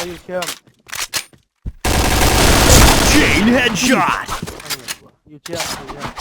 เราอยู่เชื่อม Chain headshot. อยู่เชื่อมอยู่เชื่อม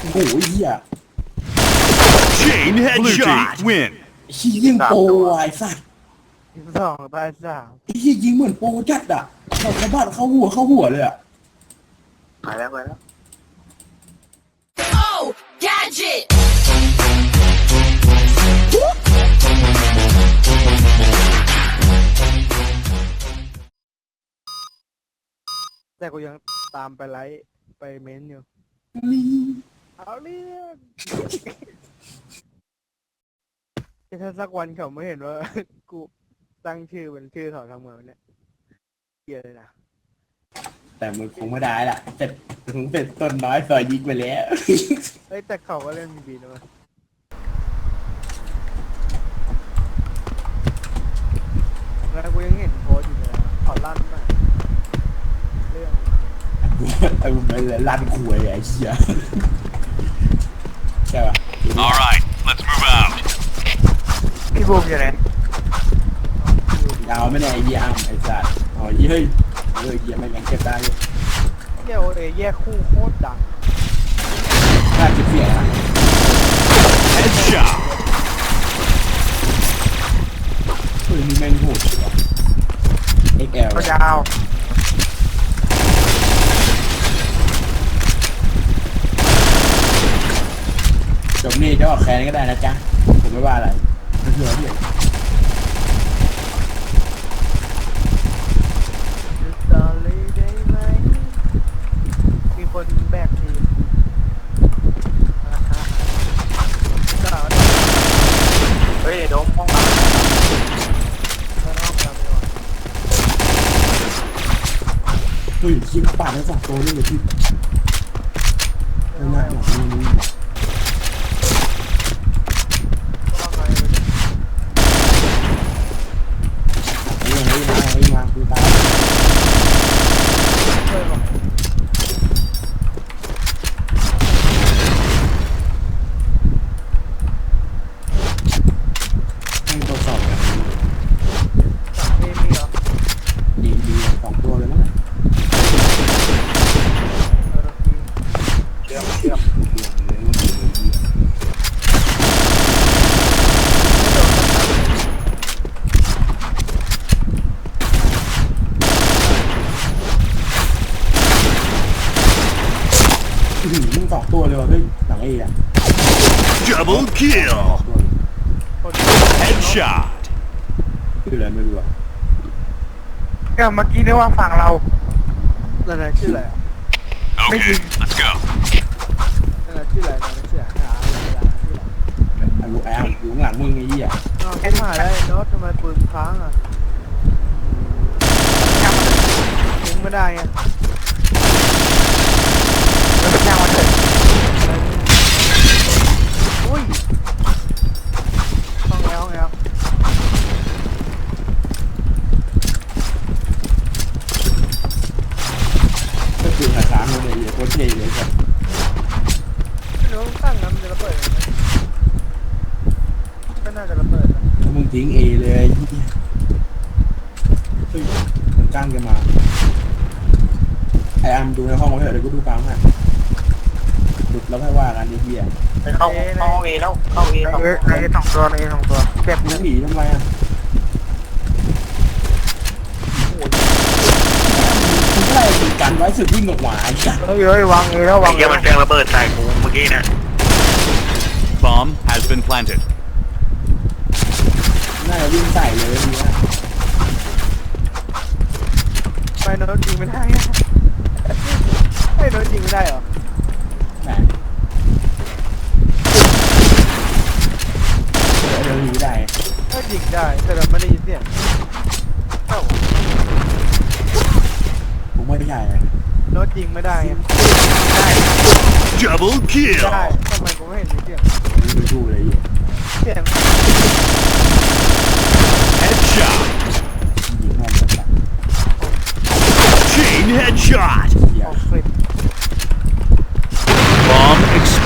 โอ้โหเหี้ย Chain headshot. Win. ชี้ยิงโปรไอ้สัตว์ทีมสองตายสามไอ้เหี้ยยิงเหมือนโปรจัดอะเข้าเข้าบ้านเข้าหัวเข้าหัวเลยอะไปแล้วไปแล้ว แต่กูยังตามไปไลค์ไปเม้นต์อยู่นี่เอาเรื่องถ้าสักวันเขาไม่เห็นว่า กูตั้งชื่อเป็นชื่อถอนทำเมืองเนี่ยเกียเลยนะ แต่มึงคงไม่ได้ล่ะแต่ถึงเป็นต้นน้อยซอยยิงไปแล้ว เอ้ยแต่เขาก็เล่นมีบีนะมั้ยแล้วกูยังเห็นโพสต์อยู่เลยนะขอลั่นมากเรื่อง ไอ้มึงไปเลยลั่นขวยไอ้เหี้ยใช่ป่ะ All right, let's move out. พี่บูมอยู่ไหนดาวไม่ได้ไอ้เหี้ยอ้ำไอ้สัตว์อ๋อเหี้ยเฮ้ยเฮ้ยเหี้ยไม่ยังเก็บได้อยู่เดี๋ยวเอแยกคู่โคตรดังน่าจะเสียนะ Headshot. ปืนนี่แม่งโหดสุดว่ะ XL เขายาว จบนี่จะออกแคนก็ได้นะจ๊ะ ผมไม่ว่าอะไรเผื่อพี่ตอรี่ได้ไหม มีคนแบกทีมอ่าฮะสาวเยเฮ้ยโดมห้องหลังเราต้องทำก่อนเฮ้ยยิงปาดทั้งสองตัวนี่เลยพี่ไม่น่าหนักนี่นี่ ต้องอะไรเลย เฮ้ยเฮ้ยมาเฮ้ยมาคือตาย เฮ้ยบอก ให้ตรวจสอบกัน สั่งเอมีเหรอ ดีดีสองตัวเลยมั้ง เออมี เชื่อมเชื่อม อื้อหือมึงสองตัวเลยว่ะเฮ้ยหลังเออะ Double สอง kill. ตัวเลยคน Headshot. คืออะไรไม่รู้อะเอ้าเมื่อกี้นึกว่าฝั่งเรานั่นน่ะชื่ออะไรอะ Okay, let's go. นั่นน่ะชื่ออะไรนั่นน่ะชื่ออะไรหาอะไรชื่ออะไรไอ้ลูกไอ้อ้ำอยู่ข้างหลังมึงไอ้เหี้ยอ้าวไม่มาได้โน้ตทำไมปืนค้างอะยิงไม่ได้ไง เราไปจ้างมาเถอะ อุ้ยห้องแล้วห้องแล้ว ก็คือขาช้างเลยไอ้เหี้ยโคตรเท่เลยครับ ไม่รู้ว่าตั้งน้ำจะระเบิดไหมก็น่าจะระเบิดนะ แล้วมึงทิ้งเอเลยไอ้เหี้ยเฮ้ยมันจ้างกันมา ไอ้อ้ำดูในห้องไว้เถอะเดี๋ยวกูดูกลางให้หลุดแล้วค่อยว่ากันไอ้เหี้ยไปเข้าเข้าเอแล้วเข้าเอสองเอสองตัวเอสองตัวเก็บมึงหนีทำไมอะมึงก็ไล่กันไว้สึกวิ่งออกหวาไอ้สัสเฮ้ยเฮ้ยวางเอแล้ววางเอมันแปลงระเบิดใส่กูเมื่อกี้นะ Bomb has been planted. น่าจะวิ่งใส่เลยทีนะไปโน้ตยิงไม่ได้อะ ไอ้โน้ตยิงไม่ได้เหรอแหมเดี๋ยวหนีได้ก็ยิงได้แต่เราไม่ได้ยินเสียงเอ้าผมไม่ได้ใช่เลยโน้ตยิงไม่ได้ไง Double ได้ kill. ทำไมผมไม่เห็นเสียงไม่ดูเลยไอ้เหี้ยเสียง Headshot. ยิงห้องจัดอะ Chain headshot.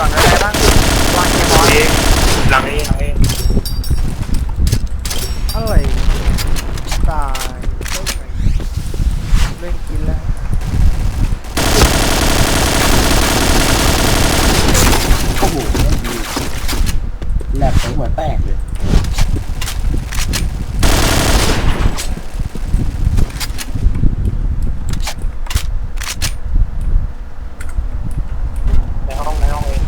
ลูกมันไหวก่อนได้บ้างวางเกมบอลเองหลังเองหลังเอง อะไรตายได้ไงเล่นกินแล้ว โอ้โหแลบไปหัวแตกเลย ในห้องในห้องเอง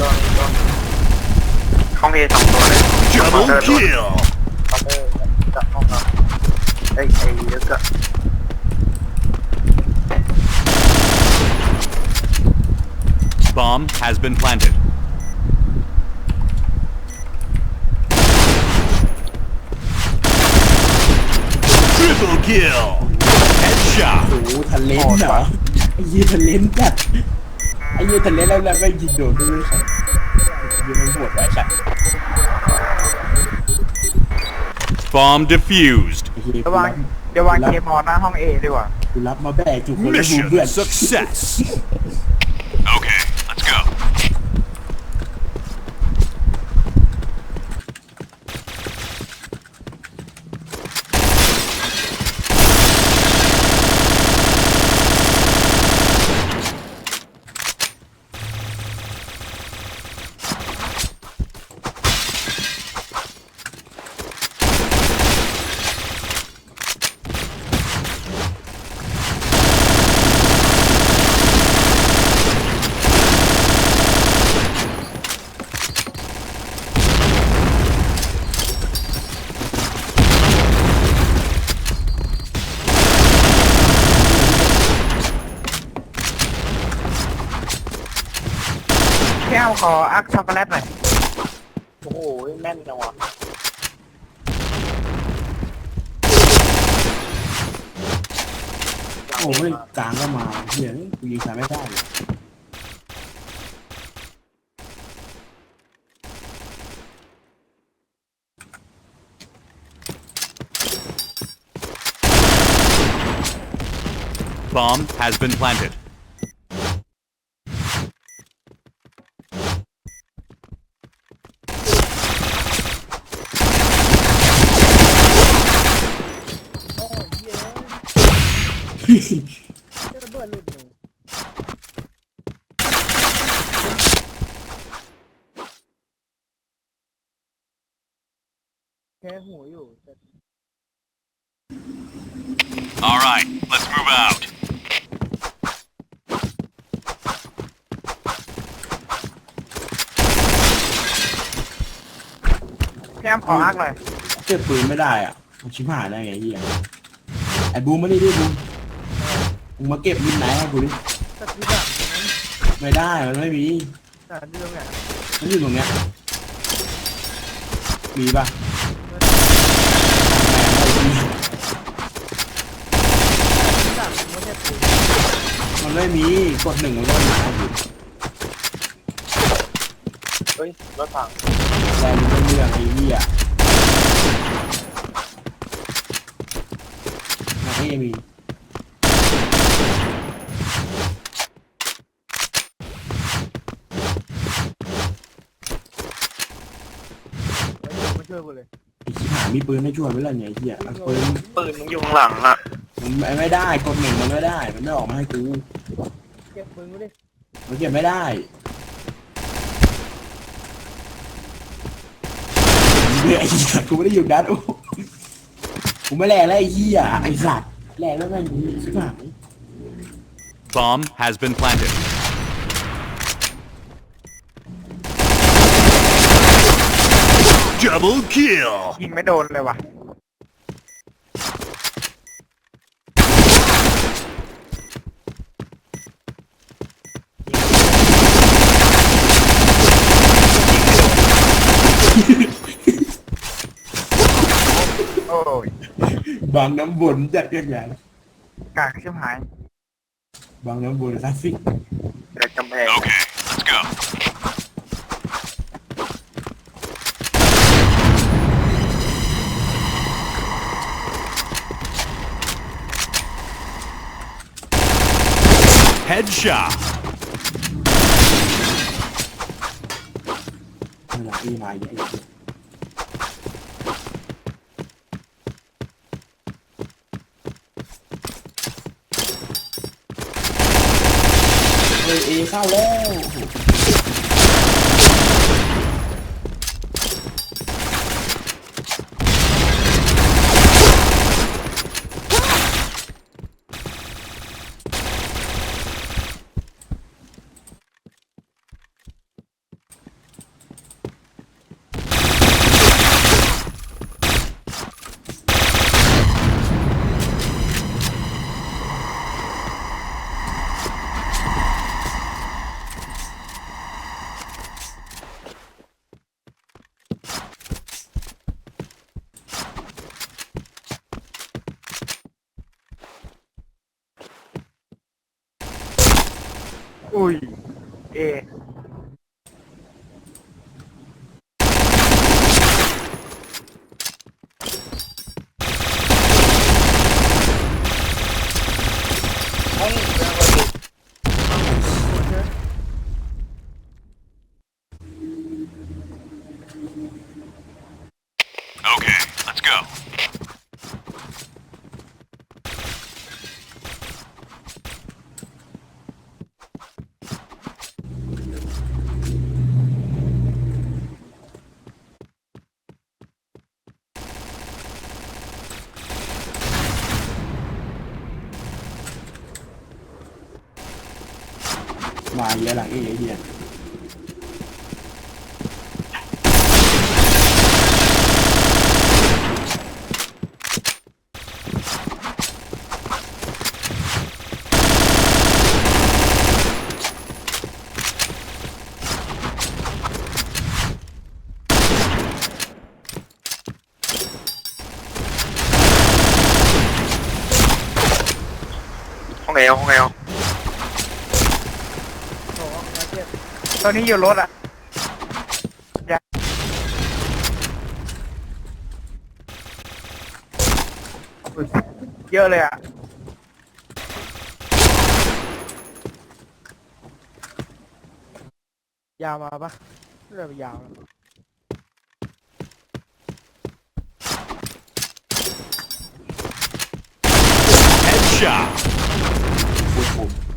โดนโดนห้ องเอสองตัวเลย Double kill. เคาน์เตอร์จับห้องเราไอ้ไอ้เยอะก็ Bomb has been planted. Triple kill. Headshot. โอ้โหทะเลนเหรอไอ้ยี่ทะเลนจัดไอ้ยี่ทะเลนแล้วแล้วไม่ยิงโดนด้วยครับ ไอ้ยี่มันโหดไว้สัตว์ Bomb defused. ไอ้ยี่เดี๋ยววางเดี๋ยววางเกมบอลหน้าห้องเอดีกว่า กูรับมาแบกจุกคนแล้วดู Mission เพื่อน success. แก้วขออักช็อกโกแลตหน่อย โอ้โหแม่นจังวะโอ้โหไม่กลางก็มาเฮียกูยิงใส่ไม่ได้เลย Bomb has been planted. โอ้ยเย้จะระเบิดหลุดหนูแค่ หัวอยู่แต่ All right, let's move out. แก้วขออักหน่อยเก็บปืนไม่ได้อะมันชิบหายได้ไงเฮียไอ้บูมมาดิดิบูมมึงมาเก็บมิดไหนให้กูดิตะกี้แบบนั้นไม่ได้มันไม่มีแต่เรื่องเนี่ยมันอยู่ตรงเนี้ยมีป่ะแม่งไม่มี ต่างไม่ใช่ปืน มันไม่มีกดหนึ่งมันก็ไม่มาอยู่เฮ้ยรถถังแรงมันไม่เรื่องไอ้เหี้ยมันไม่มีไม่ช่วยกูเลยไอ้ชิบหายมีปืนให้ช่วยไหมล่ะเนี่ยไอ้เหี้ยเอาปืนปืนมึงอยู่ข้างหลังอะ มันไม่ได้กดหนึ่งมันไม่ได้ มันไม่ออกมาให้กูเก็บปืนกูดิมันเก็บไม่ได้มเลยไอ้สัตว์กูไม่ได้อยู่ดัดโอ้กูไม่แลกแล้วไอ้เหี้ยไอ้สัตว์แลกแล้วแม่งชิบหาย Bomb has been planted. Double kill. ยิงไม่โดนเลยว่ะ โอ้ย บางน้ำวนจัดกันอย่างกากชิบหายบางน้ำวนคลาสสิกเด็กกำแพง Okay, let's go. Headshot. นี่แหละอีมาเยอะ เอุ้ยเอ Okay, let's go. มาเยอะหลังเอไอ้เหี้ย ห้องเอลห้องเอล โอ้โหมาเจ็บ ตอนนี้อยู่รถอะอย่าอุ๊ยเยอะเลยอะ ยาวมาปะเริ่มยาวแล้ว Headshot. พูดผม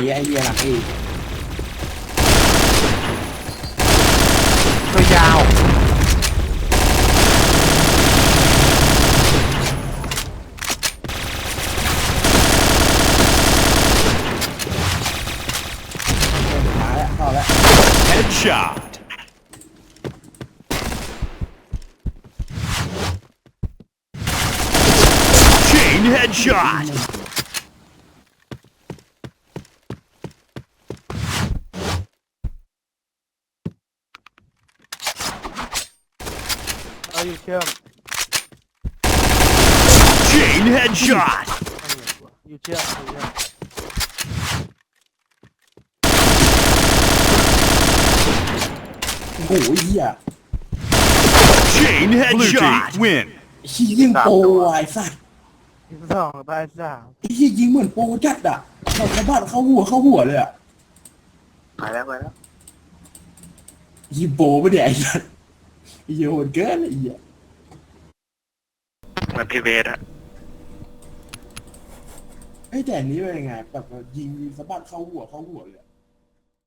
าเยอะไอ้เหี้ยหลังเอตัวยาวมาแล้วเข้าแล้ว Headshot. Chain headshot. อยู่เชื่อม Chain headshot. อยู่เชื่อมอยู่เชื่อมโอ้โหเหี้ย Chain headshot. Win. ไอ้เหี้ยยิงโปรอะไอ้สัตว์ทีมสองตายสามไอ้เหี้ยยิงเหมือนโปรจัดอะเข้าเข้าบ้านเข้าหัวเข้าหัวเลยอะไปแล้วไปแล้วยิงโปรไม่ได้ไอ้สัตว์ไอ้เหี้ยโหดเกินไอ้เหี้ย เหมือนพีเวสอะ ไอ้ยแต่อันนี้เป็นยังไงแบบยิงสะบัดเข้าหัวเข้าหัวเลย